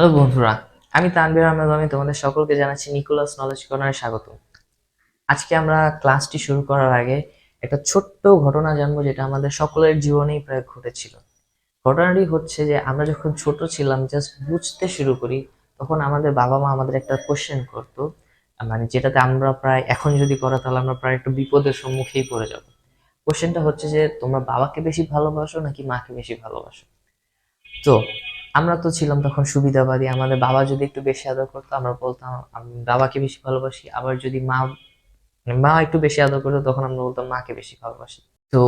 Hello বন্ধুরা, আমি তানভীর আহমেদ আমি তোমাদের সকলকে জানাচ্ছি নিকোলাস নলেজ কর্নারে স্বাগত আজকে আমরা ক্লাসটি শুরু করার আগে একটা ছোট্ট ঘটনা জানব যেটা আমাদের সকলের জীবনেই প্রায় ঘটেছিল। ঘটনাটি হচ্ছে যে আমরা যখন ছোট ছিলাম জাস্ট বুঝতে শুরু করি, তখন আমাদের বাবা মা আমাদের একটা কোশ্চেন করতো মানে যেটাতে আমরা প্রায়, এখন যদি করা তাহলে আমরা প্রায় একটু বিপদের সম্মুখেই পড়ে যাব। কোশ্চেনটা হচ্ছে যে, তোমরা বাবাকে বেশি ভালোবাসো নাকি মাকে বেশি ভালোবাসো? তো আমরা তো ছিলাম তখন সুবিধাবাদী, আমাদের বাবা যদি একটু বেশি আদর করতো, আমরা বলতাম, আমি বাবাকে বেশি ভালোবাসি, আবার যদি মা মা একটু বেশি আদর করতো, তখন আমরা বলতাম মাকে বেশি ভালোবাসি। তো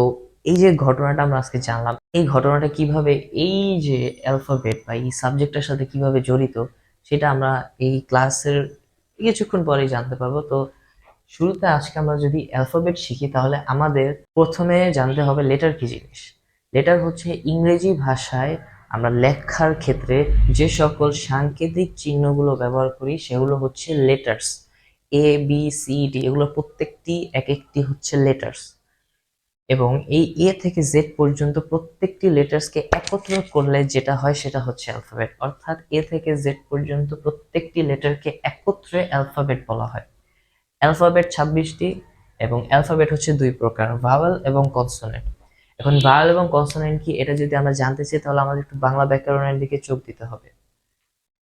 এই যে ঘটনাটা আমরা আজকে জানলাম, এই ঘটনাটা কীভাবে, এই যে অ্যালফাবেট বা এই সাবজেক্টটার সাথে কীভাবে জড়িত, সেটা আমরা এই ক্লাসের কিছুক্ষণ পরেই জানতে পারব। তো শুরুতে আজকে আমরা যদি অ্যালফাবেট শিখি, তাহলে আমাদের প্রথমে জানতে হবে লেটার কি জিনিস? লেটার হচ্ছে ইংরেজি ভাষায় আমরা লেখার ক্ষেত্রে যে সকল সাংকেতিক চিহ্নগুলো ব্যবহার করি, সেগুলো হচ্ছে letters A B C D এগুলো প্রত্যেকটি এক একটি হচ্ছে লেটার্স এবং এই এ থেকে জেড পর্যন্ত প্রত্যেকটি লেটার্সকে একত্র করলে যেটা হয় সেটা হচ্ছে অ্যালফাবেট অর্থাৎ এ থেকে জেড পর্যন্ত প্রত্যেকটি লেটারকে একত্রে অ্যালফাবেট বলা হয়। অ্যালফাবেট ছাব্বিশটি এবং অ্যালফাবেট হচ্ছে দুই প্রকার ভাওয়েল এবং কনসোনেন্ট এখন ভাওয়েল এবং কনসোনেন্ট কি এটা যদি আমরা জানতে চাই, তাহলে আমাদের একটু বাংলা ব্যাকরণের দিকে চোখ দিতে হবে।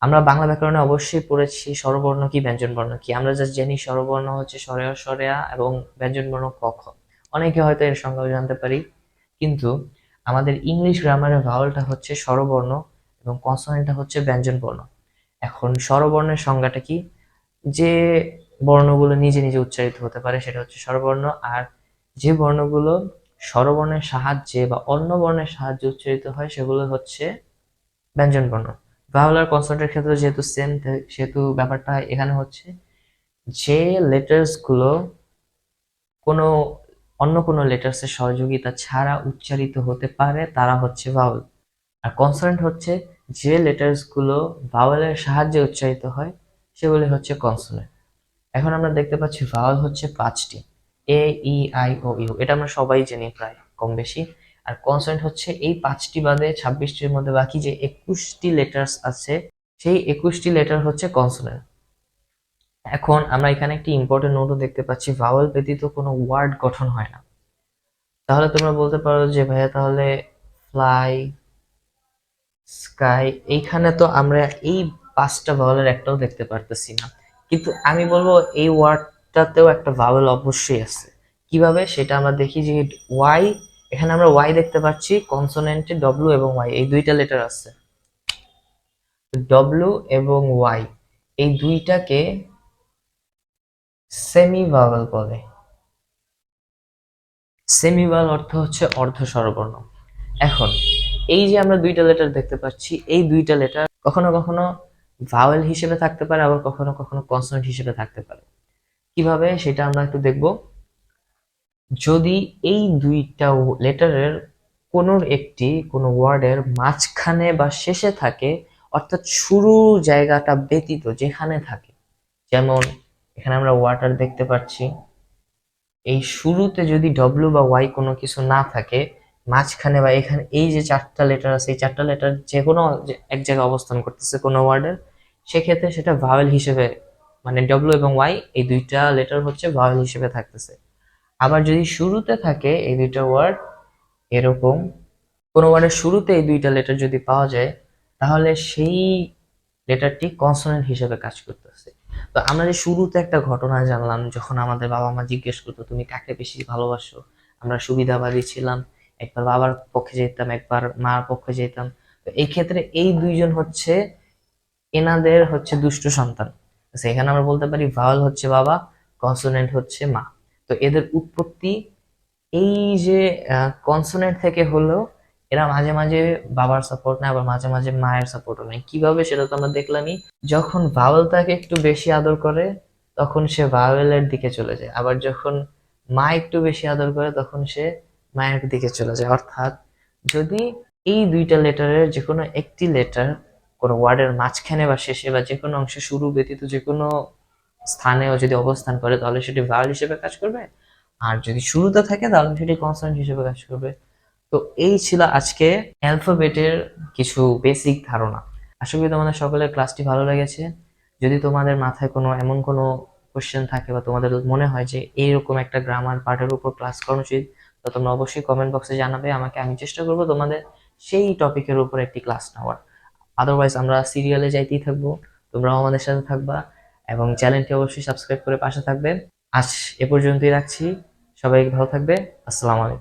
আমরা বাংলা ব্যাকরণে অবশ্যই পড়েছি স্বরবর্ণ কি ব্যঞ্জনবর্ণ কি? আমরা জাস্ট জানি স্বরবর্ণ হচ্ছে স্বরেয় স্বরেয়া এবং ব্যঞ্জনবর্ণ ক, খ। অনেকে হয়তো এর সংজ্ঞাও জানতে পারি, কিন্তু আমাদের ইংলিশ গ্রামারের ভাওয়েলটা হচ্ছে স্বরবর্ণ এবং কনসোনেন্টটা হচ্ছে ব্যঞ্জনবর্ণ এখন স্বরবর্ণের সংজ্ঞাটা কি? যে বর্ণগুলো নিজে নিজে উচ্চারিত হতে পারে সেটা হচ্ছে স্বরবর্ণ, আর যে বর্ণগুলো স্বরবর্ণের সাহায্যে বা অন্য বর্ণের সাহায্যে উচ্চারিত হয় সেগুলো হচ্ছে ব্যঞ্জন বর্ণ। ভাওয়াল আর কনসোনেন্টের ক্ষেত্রে যেহেতু সেম সেহেতু ব্যাপারটা এখানে হচ্ছে যে লেটার্সগুলো কোনো, অন্য কোনো লেটার্সের সহযোগিতা ছাড়া উচ্চারিত হতে পারে, তারা হচ্ছে ভাওয়াল আর কনসোনেন্ট হচ্ছে যে লেটার্সগুলো ভাওয়ালের সাহায্যে উচ্চারিত হয়, সেগুলি হচ্ছে কনসোনেন্ট এখন আমরা দেখতে পাচ্ছি ভাওয়াল হচ্ছে পাঁচটি। এ ই আই ও ইউ এটা আমরা সবাই জানি প্রায় কম বেশি। আর কনসোনেন্ট হচ্ছে এই পাঁচটি বাদে ছাব্বিশটির মধ্যে বাকি যে একুশটি লেটার্স আছে, সেই একুশটি লেটার হচ্ছে কনসোনেন্ট এখন আমরা এখানে একটি ইম্পর্টেন্ট নোটও দেখতে পাচ্ছি ভাওয়াল ব্যতীত কোনো ওয়ার্ড গঠন হয় না। তাহলে তোমরা বলতে পারো যে ভাইয়া তাহলে ফ্লাই স্কাই এইখানে তো আমরা এই পাঁচটা ভাওয়ালের একটাও দেখতে পারতেছি না। কিন্তু আমি বলব এই ওয়ার্ডটাতেও একটা ভাওয়াল অবশ্যই আছে। কীভাবে? সেটা আমরা দেখি যে ওয়াই এখানে আমরা ওয়াই দেখতে পাচ্ছি কনসোনেন্টে ডব্লিউ এবং ওয়াই এই দুইটা লেটার আছে। ডব্লিউ এবং ওয়াই এই দুইটাকে সেমি ভাওয়াল বলে। সেমি ভাওয়াল অর্থ হচ্ছে অর্ধ স্বরবর্ণ। এখন, এই যে আমরা দুইটা লেটার দেখতে পাচ্ছি, এই দুইটা লেটার কখনো কখনো ভাওয়েল হিসেবে থাকতে পারে, আবার কখনো কখনো কনসোনেন্ট হিসেবে থাকতে পারে। কীভাবে সেটা আমরা একটু দেখব। যদি এই দুইটা লেটারের কোনো একটি, কোনো ওয়ার্ডের মাঝখানে বা শেষে থাকে, অর্থাৎ শুরু জায়গাটা ব্যতীত যেখানে থাকে, যেমন এখানে আমরা ওয়াটার দেখতে পাচ্ছি। এই শুরুতে যদি ডব্লিউ বা ওয়াই কোনো কিছু না থাকে, মাঝখানে বা এখানে এই যে চারটা লেটার আছে, এই চারটা লেটার যে কোনো এক জায়গায় অবস্থান করতেছে কোনো ওয়ার্ডের, সেক্ষেত্রে সেটা ভাওয়েল হিসেবে মানে ডব্লিউ এবং ওয়াই এই দুইটা লেটার হচ্ছে ভাওয়েল হিসেবে থাকতেছে। আবার যদি শুরুতে থাকে এই দুইটা ওয়ার্ড এরকম কোনো ওয়ার্ডের শুরুতে এই দুইটা লেটার যদি পাওয়া যায়, তাহলে সেই লেটারটি কনসোনেন্ট হিসেবে কাজ করতেছে। তো আমরা যে শুরুতে একটা ঘটনা জানলাম, যখন আমাদের বাবা মা জিজ্ঞেস করতো, তুমি কাকে বেশি ভালোবাসো? আমরা সুবিধাবাদী ছিলাম, একবার বাবার পক্ষে যেতাম, একবার মার পক্ষে যেতাম। তো এই ক্ষেত্রে এই দুইজন হচ্ছে এনাদের হচ্ছে দুষ্ট সন্তান। এখানে আমরা বলতে পারি ভাওয়াল হচ্ছে বাবা কনসোনেন্ট হচ্ছে মা। তো এদের উৎপত্তি এই যে কনসোনেন্ট থেকে হলেও এরা মাঝে মাঝে বাবার সাপোর্ট নেয়, আবার মাঝে মাঝে মায়ের সাপোর্টও নেয়। কীভাবে সেটা তো আমরা দেখলামই, যখন ভাওয়েল তাকে একটু বেশি আদর করে, তখন সে ভাওয়েলের দিকে চলে যায়। আবার যখন মা একটু বেশি আদর করে, তখন সে মায়ের দিকে চলে যায়। অর্থাৎ যদি এই দুইটা লেটারের যে কোনো একটি লেটার কোনো ওয়ার্ডের মাঝখানে বা শেষে বা যে কোনো অংশে শুরু ব্যতীত যে কোনো স্থানেও যদি অবস্থান করে, তাহলে সেটি ভাওয়েল হিসেবে কাজ করবে। আর যদি শুরুতে থাকে, তাহলে সেটি কনসোনেন্ট হিসেবে কাজ করবে। তো এই ছিল আজকে অ্যালফাবেটের কিছু বেসিক ধারণা। আশা করি তোমাদের সকলের ক্লাসটি ভালো লেগেছে। যদি তোমাদের মাথায় কোনো, এমন কোনো কোশ্চেন থাকে বা তোমাদের মনে হয় যে এইরকম একটা গ্রামার পার্টের উপর ক্লাস করানো উচিত, তো তোমরা অবশ্যই কমেন্ট বক্সে জানাবে। আমাকে, আমি চেষ্টা করব তোমাদের সেই টপিকের উপর একটি ক্লাস নেওয়ার। আদারওয়াইজ আমরা সিরিয়ালে যাইতেই থাকব। তোমরাও আমাদের সাথে থাকবা এবং চ্যানেলটি অবশ্যই সাবস্ক্রাইব করে পাশে থাকবে। আজ এ পর্যন্তই রাখছি। সবাই ভালো থাকবে। আসসালামু আলাইকুম।